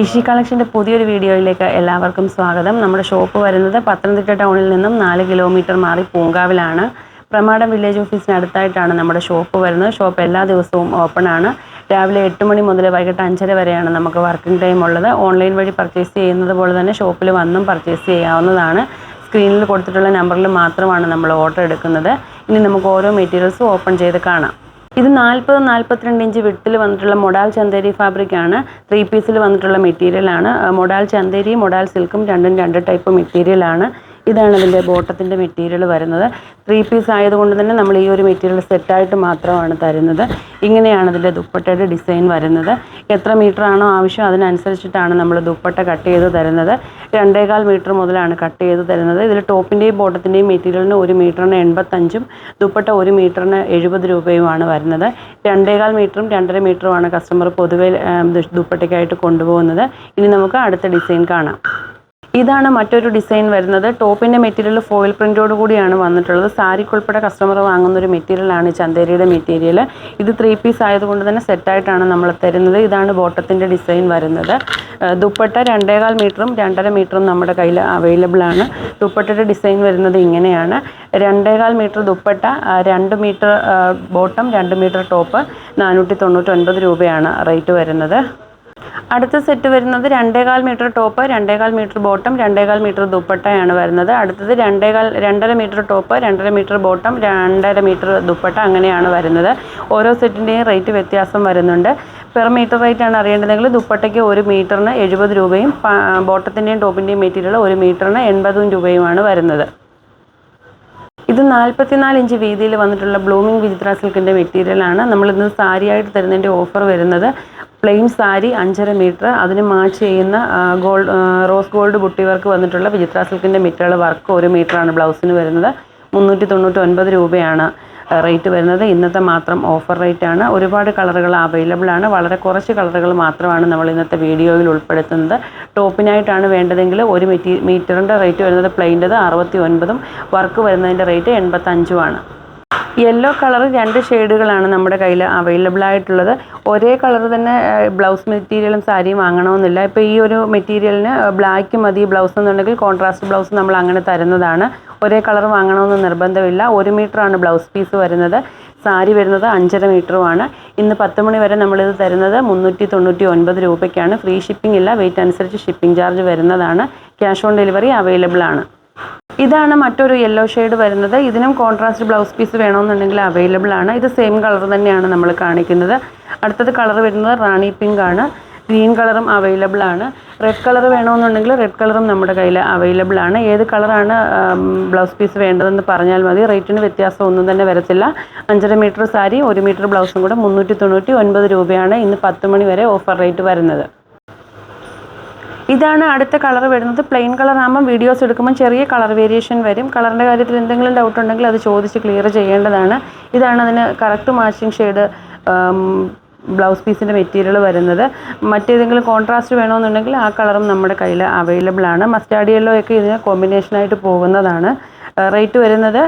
ഇഷി കളക്ഷന്റെ പുതിയൊരു വീഡിയോയിലേക്ക് എല്ലാവർക്കും സ്വാഗതം. നമ്മുടെ ഷോപ്പ് വരുന്നത് പത്തനംതിട്ട ടൗണിൽ നിന്നും നാല് കിലോമീറ്റർ മാറി പൂങ്കാവിലാണ്. പ്രമാടം വില്ലേജ് ഓഫീസിന് അടുത്തായിട്ടാണ് നമ്മുടെ ഷോപ്പ് വരുന്നത്. ഷോപ്പ് എല്ലാ ദിവസവും ഓപ്പൺ ആണ്. രാവിലെ എട്ട് മണി മുതൽ വൈകിട്ട് അഞ്ചര വരെയാണ് നമുക്ക് വർക്കിംഗ് ടൈം ഉള്ളത്. ഓൺലൈൻ വഴി പർച്ചേസ് ചെയ്യുന്നത് പോലെ തന്നെ ഷോപ്പിൽ വന്നും പർച്ചേസ് ചെയ്യാവുന്നതാണ്. സ്ക്രീനിൽ കൊടുത്തിട്ടുള്ള നമ്പറിൽ മാത്രമാണ് നമ്മൾ ഓർഡർ എടുക്കുന്നത്. ഇനി നമുക്ക് ഓരോ മെറ്റീരിയൽസും ഓപ്പൺ ചെയ്ത് കാണാം. ഇത് നാൽപ്പത് നാൽപ്പത്തിരണ്ട് ഇഞ്ച് വിട്ടിൽ വന്നിട്ടുള്ള മൊഡാൽ ചന്തേരി ഫാബ്രിക് ആണ്. ത്രീ പീസിൽ വന്നിട്ടുള്ള മെറ്റീരിയൽ ആണ്. മൊഡാൽ ചന്തേരി മൊഡാൽ സിൽക്കും രണ്ടും രണ്ട് ടൈപ്പ് മെറ്റീരിയൽ ആണ്. ഇതാണ് ഇതിന്റെ ബോട്ടത്തിന്റെ മെറ്റീരിയൽ വരുന്നത്. ത്രീ പീസ് ആയതുകൊണ്ട് തന്നെ നമ്മൾ ഈ ഒരു മെറ്റീരിയൽ സെറ്റായിട്ട് മാത്രമാണ് തരുന്നത്. ഇങ്ങനെയാണ് ഇതിന്റെ ദുപ്പട്ടയുടെ ഡിസൈൻ വരുന്നത്. എത്ര മീറ്റർ ആണോ ആവശ്യം അതിനനുസരിച്ചിട്ടാണ് നമ്മൾ ദുപ്പട്ട കട്ട് ചെയ്ത് തരുന്നത്. രണ്ടേകാൽ മീറ്റർ മുതലാണ് കട്ട് ചെയ്ത് തരുന്നത്. ഇതിൽ ടോപ്പിന്റെയും ബോട്ടത്തിന്റെയും മെറ്റീരിയലിന് ഒരു മീറ്ററിന് എൺപത്തഞ്ചും ദുപ്പട്ട ഒരു മീറ്ററിന് എഴുപത് രൂപയുമാണ് വരുന്നത്. രണ്ടേകാൽ മീറ്ററും രണ്ടര മീറ്ററുമാണ് കസ്റ്റമർ പൊതുവെ ദുപ്പട്ടയ്ക്കായിട്ട് കൊണ്ടുപോകുന്നത്. ഇനി നമുക്ക് അടുത്ത ഡിസൈൻ കാണാം. ഇതാണ് മറ്റൊരു ഡിസൈൻ വരുന്നത്. ടോപ്പിന്റെ മെറ്റീരിയൽ ഫോയിൽ പ്രിന്റോട് കൂടിയാണ് വന്നിട്ടുള്ളത്. സാരിക്കുൾപ്പെടെ കസ്റ്റമർ വാങ്ങുന്ന ഒരു മെറ്റീരിയലാണ് ചന്തേരിയുടെ മെറ്റീരിയൽ ഇത് ത്രീ പീസ് ആയതുകൊണ്ട് തന്നെ സെറ്റായിട്ടാണ് നമ്മൾ തരുന്നത്. ഇതാണ് ബോട്ടത്തിന്റെ ഡിസൈൻ വരുന്നത്. ദുപ്പട്ട രണ്ടേകാൽ മീറ്ററും രണ്ടര മീറ്ററും നമ്മുടെ കയ്യിൽ അവൈലബിൾ ആണ്. ദുപ്പട്ടയുടെ ഡിസൈൻ വരുന്നത് ഇങ്ങനെയാണ്. രണ്ടേകാൽ മീറ്റർ ദുപ്പട്ട രണ്ട് മീറ്റർ ബോട്ടം രണ്ട് മീറ്റർ ടോപ്പ് നാനൂറ്റി തൊണ്ണൂറ്റൊൻപത് രൂപയാണ് റേറ്റ് വരുന്നത്. അടുത്ത സെറ്റ് വരുന്നത് രണ്ടേകാൽ മീറ്റർ ടോപ്പ് രണ്ടേകാൽ മീറ്റർ ബോട്ടം രണ്ടേകാൽ മീറ്റർ ദുപ്പട്ടയാണ് വരുന്നത്. അടുത്തത് രണ്ടേകാൽ രണ്ടര മീറ്റർ ടോപ്പ് രണ്ടര മീറ്റർ ബോട്ടം രണ്ടര മീറ്റർ ദുപ്പട്ട അങ്ങനെയാണ് വരുന്നത്. ഓരോ സെറ്റിന്റെയും റേറ്റ് വ്യത്യാസം വരുന്നുണ്ട്. പെർ മീറ്റർ റേറ്റ് ആണ് അറിയേണ്ടതെങ്കിൽ ദുപ്പട്ടയ്ക്ക് ഒരു മീറ്ററിന് എഴുപത് രൂപയും ബോട്ടത്തിന്റെയും ടോപ്പിന്റെയും മെറ്റീരിയൽ ഒരു മീറ്ററിന് എൺപതും രൂപയുമാണ് വരുന്നത്. ഇത് നാൽപ്പത്തിനാല് ഇഞ്ച് വീതിയിൽ വന്നിട്ടുള്ള ബ്ലൂമിംഗ് വിചിത്ര സിൽക്കിന്റെ മെറ്റീരിയലാണ് നമ്മളിന്ന് സാരിയായിട്ട് തരുന്നതിന്റെ ഓഫർ വരുന്നത് പ്ലെയിൻ സാരി അഞ്ചര മീറ്റർ. അതിന് മാച്ച് ചെയ്യുന്ന gold rose gold buti work വന്നിട്ടുള്ള വിചിത്ര സിൽക്കിന്റെ മെറ്റീരിയൽ വർക്ക് ഒരു മീറ്ററാണ് ബ്ലൗസിന് വരുന്നത്. മുന്നൂറ്റി തൊണ്ണൂറ്റി ഒൻപത് രൂപയാണ് റേറ്റ് വരുന്നത്. ഇന്നത്തെ മാത്രം ഓഫർ റേറ്റ് ആണ് ഒരുപാട് കളറുകൾ അവൈലബിൾ ആണ്. വളരെ കുറച്ച് കളറുകൾ മാത്രമാണ് നമ്മൾ ഇന്നത്തെ വീഡിയോയിൽ ഉൾപ്പെടുത്തുന്നത്. ടോപ്പിനായിട്ടാണ് വേണ്ടതെങ്കിൽ ഒരു മെറ്റീ മീറ്ററിന്റെ റേറ്റ് വരുന്നത് പ്ലെയിന്റെത് അറുപത്തി ഒൻപതും വർക്ക് വരുന്നതിന്റെ റേറ്റ് എൺപത്തഞ്ചുമാണ് യെല്ലോ കളർ രണ്ട് ഷെയ്ഡുകളാണ് നമ്മുടെ കയ്യിൽ അവൈലബിൾ ആയിട്ടുള്ളത്. ഒരേ കളർ തന്നെ ബ്ലൗസ് മെറ്റീരിയലും സാരിയും വാങ്ങണമെന്നില്ല. ഇപ്പോൾ ഈ ഒരു മെറ്റീരിയലിന് ബ്ലാക്ക് മതി ബ്ലൗസ് എന്നുണ്ടെങ്കിൽ കോൺട്രാസ്റ്റ് ബ്ലൗസ് നമ്മൾ അങ്ങനെ തരുന്നതാണ്. ഒരേ കളർ വാങ്ങണമെന്ന് നിർബന്ധമില്ല. ഒരു മീറ്ററാണ് ബ്ലൗസ് പീസ് വരുന്നത്. സാരി വരുന്നത് അഞ്ചര മീറ്ററുമാണ് ഇന്ന് പത്ത് മണി വരെ നമ്മളിത് തരുന്നത് മുന്നൂറ്റി തൊണ്ണൂറ്റി ഒൻപത് രൂപയ്ക്കാണ്. ഫ്രീ ഷിപ്പിംഗ് ഇല്ല. വെയിറ്റ് അനുസരിച്ച് ഷിപ്പിംഗ് ചാർജ് വരുന്നതാണ്. ക്യാഷ് ഓൺ ഡെലിവറി അവൈലബിൾ ആണ്. ഇതാണ് മറ്റൊരു യെല്ലോ ഷെയ്ഡ് വരുന്നത്. ഇതിനും കോൺട്രാസ്റ്റ് ബ്ലൗസ് പീസ് വേണമെന്നുണ്ടെങ്കിൽ അവൈലബിൾ ആണ്. ഇത് സെയിം കളർ തന്നെയാണ് നമ്മൾ കാണിക്കുന്നത്. അടുത്തത് കളർ വരുന്നത് റാണി പിങ്ക് ആണ്. ഗ്രീൻ കളറും അവൈലബിൾ ആണ്. റെഡ് കളർ വേണമെന്നുണ്ടെങ്കിൽ റെഡ് കളറും നമ്മുടെ കയ്യിൽ അവൈലബിൾ ആണ്. ഏത് കളറാണ് ബ്ലൗസ് പീസ് വേണ്ടതെന്ന് പറഞ്ഞാൽ മതി. റേറ്റിന് വ്യത്യാസം ഒന്നും തന്നെ വരത്തില്ല. അഞ്ചര മീറ്റർ സാരി ഒരു മീറ്റർ ബ്ലൗസും കൂടെ മുന്നൂറ്റി തൊണ്ണൂറ്റി ഒൻപത് രൂപയാണ് ഇന്ന് പത്ത് മണി വരെ ഓഫർ റേറ്റ് വരുന്നത്. ഇതാണ് അടുത്ത കളർ വരുന്നത്. പ്ലെയിൻ കളർ ആകുമ്പോൾ വീഡിയോസ് എടുക്കുമ്പോൾ ചെറിയ കളർ വേരിയേഷൻ വരും. കളറിന്റെ കാര്യത്തിൽ എന്തെങ്കിലും ഡൗട്ട് ഉണ്ടെങ്കിൽ അത് ചോദിച്ച് ക്ലിയർ ചെയ്യേണ്ടതാണ്. ഇതാണ് അതിന് കറക്റ്റ് മാച്ചിങ് ഷെയ്ഡ് ബ്ലൗസ് പീസിന്റെ മെറ്റീരിയൽ വരുന്നത്. മറ്റേതെങ്കിലും കോൺട്രാസ്റ്റ് വേണമെന്നുണ്ടെങ്കിൽ ആ കളറും നമ്മുടെ കയ്യിൽ അവൈലബിൾ ആണ്. മസ്റ്റാർഡ് യെല്ലോ ഒക്കെ ഇതിന് കോമ്പിനേഷനായിട്ട് പോകുന്നതാണ്. റേറ്റ് വരുന്നത്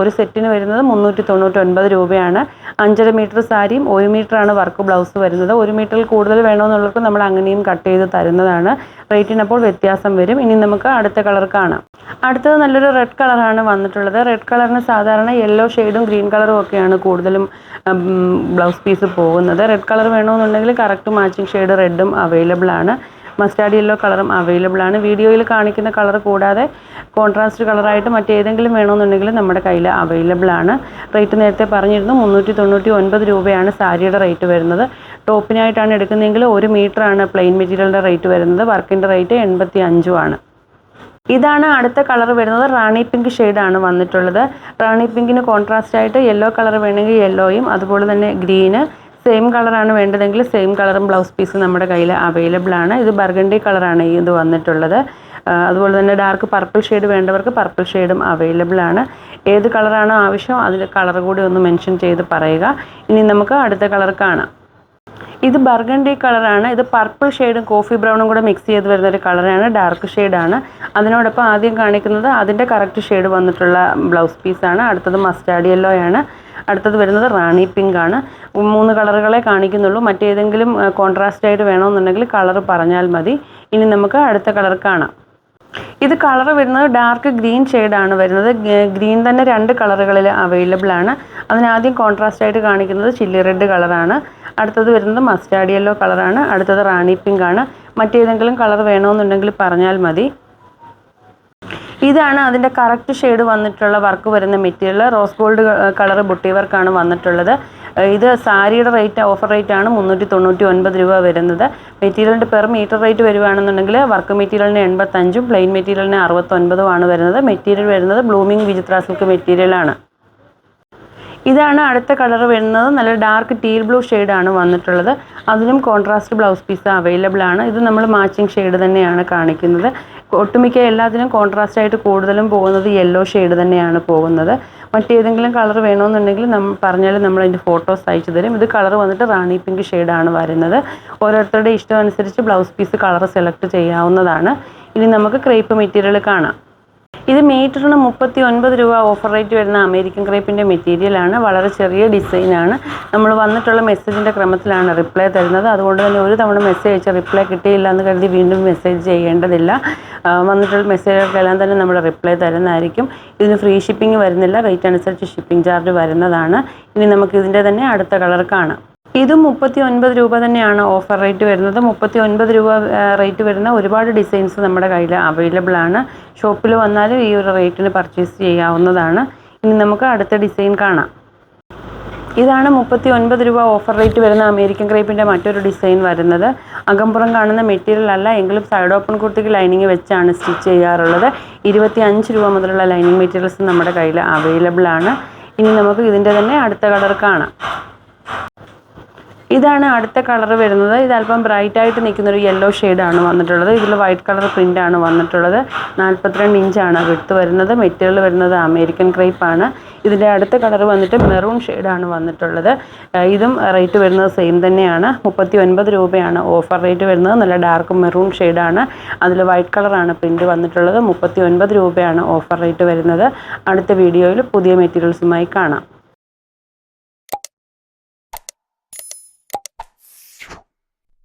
ഒരു സെറ്റിന് വരുന്നത് മുന്നൂറ്റി തൊണ്ണൂറ്റി ഒൻപത് രൂപയാണ്. അഞ്ചര മീറ്റർ സാരിയും ഒരു മീറ്ററാണ് വർക്ക് ബ്ലൗസ് വരുന്നത്. ഒരു മീറ്ററിൽ കൂടുതൽ വേണമെന്നുള്ളവർക്ക് നമ്മൾ അങ്ങനെയും കട്ട് ചെയ്ത് തരുന്നതാണ്. റേറ്റിനപ്പോൾ വ്യത്യാസം വരും. ഇനി നമുക്ക് അടുത്ത കളർ കാണാം. അടുത്തത് നല്ലൊരു റെഡ് കളറാണ് വന്നിട്ടുള്ളത്. റെഡ് കളറിന് സാധാരണ യെല്ലോ ഷെയ്ഡും ഗ്രീൻ കളറും ഒക്കെയാണ് കൂടുതലും ബ്ലൗസ് പീസ് പോകുന്നത്. റെഡ് കളർ വേണമെന്നുണ്ടെങ്കിൽ കറക്റ്റ് മാച്ചിങ് ഷെയ്ഡ് റെഡും അവൈലബിൾ ആണ്. മസ്റ്റാർഡ് യെല്ലോ കളറും അവൈലബിൾ ആണ്. വീഡിയോയിൽ കാണിക്കുന്ന കളർ കൂടാതെ കോൺട്രാസ്റ്റ് കളറായിട്ട് മറ്റേതെങ്കിലും വേണമെന്നുണ്ടെങ്കിൽ നമ്മുടെ കയ്യിൽ അവൈലബിൾ ആണ്. റേറ്റ് നേരത്തെ പറഞ്ഞിരുന്നു മുന്നൂറ്റി തൊണ്ണൂറ്റി ഒൻപത് രൂപയാണ് സാരിയുടെ റേറ്റ് വരുന്നത്. ടോപ്പിനായിട്ടാണ് എടുക്കുന്നതെങ്കിൽ ഒരു മീറ്ററാണ് പ്ലെയിൻ മെറ്റീരിയലിന്റെ റേറ്റ് വരുന്നത്. വർക്കിന്റെ റേറ്റ് എൺപത്തി അഞ്ചുമാണ് ഇതാണ് അടുത്ത കളർ വരുന്നത്. റാണി പിങ്ക് ഷെയ്ഡാണ് വന്നിട്ടുള്ളത്. റാണി പിങ്കിന് കോൺട്രാസ്റ്റ് ആയിട്ട് യെല്ലോ കളർ വേണമെങ്കിൽ യെല്ലോയും അതുപോലെ തന്നെ ഗ്രീന് സെയിം കളറാണ് വേണ്ടതെങ്കിൽ സെയിം കളറും ബ്ലൗസ് പീസ് നമ്മുടെ കയ്യിൽ അവൈലബിൾ ആണ്. ഇത് ബർഗണ്ടി കളറാണ് ഇത് വന്നിട്ടുള്ളത്. അതുപോലെ തന്നെ ഡാർക്ക് പർപ്പിൾ ഷെയ്ഡ് വേണ്ടവർക്ക് പർപ്പിൾ ഷെയ്ഡും അവൈലബിൾ ആണ്. ഏത് കളറാണോ ആവശ്യം അതിൽ കളർ കൂടി ഒന്ന് മെൻഷൻ ചെയ്ത് പറയുക. ഇനി നമുക്ക് അടുത്ത കളർ കാണാം. ഇത് ബർഗണ്ടി കളറാണ്. ഇത് പർപ്പിൾ ഷെയ്ഡും കോഫി ബ്രൗണും കൂടെ മിക്സ് ചെയ്ത് വരുന്ന ഒരു കളറാണ്. ഡാർക്ക് ഷെയ്ഡാണ്. അതിനോടൊപ്പം ആദ്യം കാണിക്കുന്നത് അതിന്റെ കറക്റ്റ് ഷെയ്ഡ് വന്നിട്ടുള്ള ബ്ലൗസ് പീസാണ്. അടുത്തത് മസ്റ്റാർഡ് യെല്ലോ ആണ്. അടുത്തത് വരുന്നത് റാണി പിങ്ക് ആണ്. മൂന്ന് കളറുകളെ കാണിക്കുന്നുള്ളൂ. മറ്റേതെങ്കിലും കോൺട്രാസ്റ്റ് ആയിട്ട് വേണമെന്നുണ്ടെങ്കിൽ കളർ പറഞ്ഞാൽ മതി. ഇനി നമുക്ക് അടുത്ത കളർ കാണാം. ഇത് കളർ വരുന്നത് ഡാർക്ക് ഗ്രീൻ ഷെയ്ഡാണ് വരുന്നത്. ഗ്രീൻ തന്നെ രണ്ട് കളറുകളിൽ അവൈലബിൾ ആണ്. അതിനാദ്യം കോൺട്രാസ്റ്റ് ആയിട്ട് കാണിക്കുന്നത് ചില്ലി റെഡ് കളറാണ്. അടുത്തത് വരുന്നത് മസ്റ്റാർഡ് യെല്ലോ കളറാണ് അടുത്തത് റാണി പിങ്ക് ആണ്. മറ്റേതെങ്കിലും കളർ വേണമെന്നുണ്ടെങ്കിൽ പറഞ്ഞാൽ മതി. ഇതാണ് അതിന്റെ കറക്റ്റ് ഷെയ്ഡ് വന്നിട്ടുള്ള വർക്ക് വരുന്ന material rose gold colour buti വർക്കാണ് വന്നിട്ടുള്ളത്. ഇത് സാരിയുടെ റേറ്റ് ഓഫർ റേറ്റ് ആണ് മുന്നൂറ്റി തൊണ്ണൂറ്റി ഒൻപത് രൂപ വരുന്നത്. മെറ്റീരിയലിന്റെ പെർ മീറ്റർ റേറ്റ് വരുവാണെന്നുണ്ടെങ്കിൽ വർക്ക് മെറ്റീരിയലിന് എൺപത്തഞ്ചും പ്ലെയിൻ മെറ്റീരിയലിന് അറുപത്തൊൻപതും ആണ് വരുന്നത്. മെറ്റീരിയൽ വരുന്നത് ബ്ലൂമിംഗ് വിചിത്ര സിൽക്ക് മെറ്റീരിയലാണ് ഇതാണ് അടുത്ത കളർ വരുന്നത്. നല്ല ഡാർക്ക് ടീൽ ബ്ലൂ ആണ് വന്നിട്ടുള്ളത്. അതിനും കോൺട്രാസ്റ്റ് ബ്ലൗസ് പീസ് അവൈലബിൾ ആണ്. ഇത് നമ്മൾ മാച്ചിങ് ഷെയ്ഡ് തന്നെയാണ് കാണിക്കുന്നത്. ഒട്ടുമിക്ക എല്ലാത്തിനും കോൺട്രാസ്റ്റ് ആയിട്ട് കൂടുതലും പോകുന്നത് യെല്ലോ ഷെയ്ഡ് തന്നെയാണ് പോകുന്നത്. മറ്റേതെങ്കിലും കളർ വേണമെന്നുണ്ടെങ്കിൽ നമ്മൾ പറഞ്ഞാൽ നമ്മൾ അതിന്റെ ഫോട്ടോസ് അയച്ചു തരും. ഇത് കളർ വന്നിട്ട് റാണി പിങ്ക് ഷെയ്ഡാണ് വരുന്നത്. ഓരോരുത്തരുടെ ഇഷ്ടം അനുസരിച്ച് ബ്ലൗസ് പീസ് കളർ സെലക്ട് ചെയ്യാവുന്നതാണ്. ഇനി നമുക്ക് ക്രേപ്പ് മെറ്റീരിയൽ കാണാം. ഇത് മീറ്ററിന് മുപ്പത്തി ഒൻപത് രൂപ ഓഫർ റേറ്റ് വരുന്ന അമേരിക്കൻ ക്രേപ്പിന്റെ മെറ്റീരിയലാണ് വളരെ ചെറിയ ഡിസൈനാണ് നമ്മൾ വന്നിട്ടുള്ള മെസ്സേജിന്റെ ക്രമത്തിലാണ് റിപ്ലൈ തരുന്നത്. അതുകൊണ്ട് തന്നെ ഒരു തവണ മെസ്സേജ് അയച്ച റിപ്ലൈ കിട്ടിയില്ല എന്ന് കരുതി വീണ്ടും മെസ്സേജ് ചെയ്യേണ്ടതില്ല. വന്നിട്ടുള്ള മെസ്സേജുകൾക്കെല്ലാം തന്നെ നമ്മൾ റിപ്ലൈ തരുന്നതായിരിക്കും. ഇതിന് ഫ്രീ ഷിപ്പിംഗ് വരുന്നില്ല. റേറ്റ് അനുസരിച്ച് ഷിപ്പിംഗ് ചാർജ് വരുന്നതാണ്. ഇനി നമുക്ക് ഇതിന്റെ തന്നെ അടുത്ത കളർ കാണാം. ഇതും മുപ്പത്തി ഒൻപത് രൂപ തന്നെയാണ് ഓഫർ റേറ്റ് വരുന്നത്. മുപ്പത്തി ഒൻപത് രൂപ റേറ്റ് വരുന്ന ഒരുപാട് ഡിസൈൻസ് നമ്മുടെ കയ്യിൽ അവൈലബിൾ ആണ്. ഷോപ്പിൽ വന്നാലും ഈ ഒരു റേറ്റിന് പർച്ചേസ് ചെയ്യാവുന്നതാണ്. ഇനി നമുക്ക് അടുത്ത ഡിസൈൻ കാണാം. ഇതാണ് മുപ്പത്തി ഒൻപത് രൂപ ഓഫർ റേറ്റ് വരുന്ന അമേരിക്കൻ ക്രേപ്പിന്റെ മറ്റൊരു ഡിസൈൻ വരുന്നത്. അകമ്പുറം കാണുന്ന മെറ്റീരിയൽ അല്ല എങ്കിലും സൈഡ് ഓപ്പൺ കുർത്തിക്ക് ലൈനിങ് വെച്ചാണ് സ്റ്റിച്ച് ചെയ്യാറുള്ളത്. ഇരുപത്തി അഞ്ച് രൂപ മുതലുള്ള ലൈനിങ് മെറ്റീരിയൽസ് നമ്മുടെ കയ്യിൽ അവൈലബിൾ ആണ്. ഇനി നമുക്ക് ഇതിന്റെ തന്നെ അടുത്ത കളർ കാണാം. ഇതാണ് അടുത്ത കളർ വരുന്നത്. ഇത് അല്പം ബ്രൈറ്റ് ആയിട്ട് നിൽക്കുന്ന ഒരു യെല്ലോ ആണ് വന്നിട്ടുള്ളത്. ഇതിൽ വൈറ്റ് കളർ പ്രിന്റ് ആണ് വന്നിട്ടുള്ളത്. നാൽപ്പത്തിരണ്ട് ഇഞ്ചാണ് വിട്ട് വരുന്നത്. മെറ്റീരിയൽ വരുന്നത് അമേരിക്കൻ ക്രൈപ്പ് ആണ്. ഇതിന്റെ അടുത്ത കളർ വന്നിട്ട് മെറൂൺ ആണ് വന്നിട്ടുള്ളത്. ഇതും റേറ്റ് വരുന്നത് സെയിം തന്നെയാണ്. മുപ്പത്തി ഒൻപത് രൂപയാണ് ഓഫർ റേറ്റ് വരുന്നത്. നല്ല ഡാർക്ക് മെറൂൺ ആണ്. അതിൽ വൈറ്റ് കളറാണ് പ്രിന്റ് വന്നിട്ടുള്ളത്. മുപ്പത്തി ഒൻപത് രൂപയാണ് ഓഫർ റേറ്റ് വരുന്നത്. അടുത്ത വീഡിയോയിൽ പുതിയ മെറ്റീരിയൽസുമായി കാണാം.